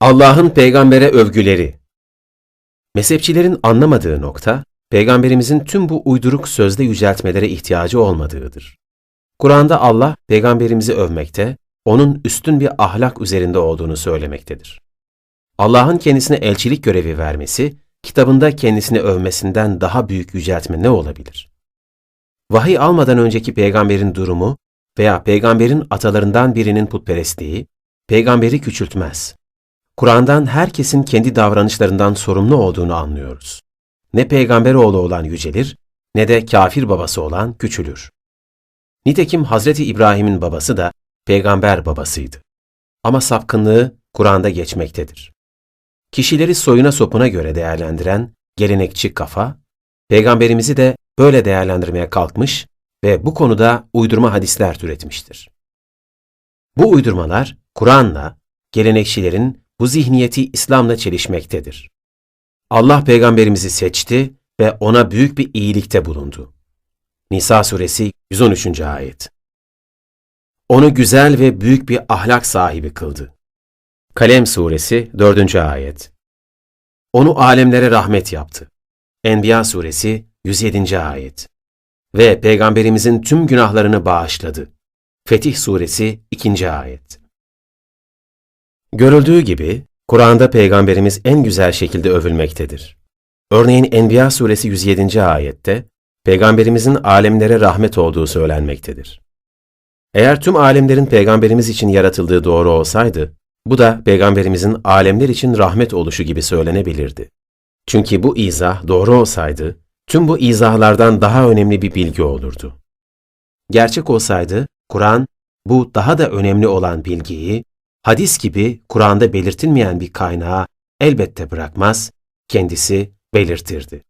Allah'ın peygambere övgüleri Mezhepçilerin anlamadığı nokta, peygamberimizin tüm bu uyduruk sözde yüceltmelere ihtiyacı olmadığıdır. Kur'an'da Allah peygamberimizi övmekte, onun üstün bir ahlak üzerinde olduğunu söylemektedir. Allah'ın kendisine elçilik görevi vermesi, kitabında kendisini övmesinden daha büyük yüceltme ne olabilir? Vahiy almadan önceki peygamberin durumu veya peygamberin atalarından birinin putperestliği, peygamberi küçültmez. Kur'an'dan herkesin kendi davranışlarından sorumlu olduğunu anlıyoruz. Ne peygamber oğlu olan yücelir, ne de kafir babası olan küçülür. Nitekim Hazreti İbrahim'in babası da peygamber babasıydı. Ama sapkınlığı Kur'an'da geçmektedir. Kişileri soyuna sopuna göre değerlendiren gelenekçi kafa, peygamberimizi de böyle değerlendirmeye kalkmış ve bu konuda uydurma hadisler türetmiştir. Bu uydurmalar Kur'an'la, gelenekçilerin bu zihniyeti İslam'la çelişmektedir. Allah peygamberimizi seçti ve ona büyük bir iyilikte bulundu. Nisa suresi 113. ayet. Onu güzel ve büyük bir ahlak sahibi kıldı. Kalem suresi 4. ayet. Onu alemlere rahmet yaptı. Enbiya suresi 107. ayet. Ve peygamberimizin tüm günahlarını bağışladı. Fetih suresi 2. ayet. Görüldüğü gibi Kur'an'da peygamberimiz en güzel şekilde övülmektedir. Örneğin Enbiya suresi 107. ayette peygamberimizin alemlere rahmet olduğu söylenmektedir. Eğer tüm alemlerin peygamberimiz için yaratıldığı doğru olsaydı, bu da peygamberimizin alemler için rahmet oluşu gibi söylenebilirdi. Çünkü bu izah doğru olsaydı, tüm bu izahlardan daha önemli bir bilgi olurdu. Gerçek olsaydı, Kur'an bu daha da önemli olan bilgiyi, hadis gibi Kur'an'da belirtilmeyen bir kaynağa elbette bırakmaz, kendisi belirtirdi.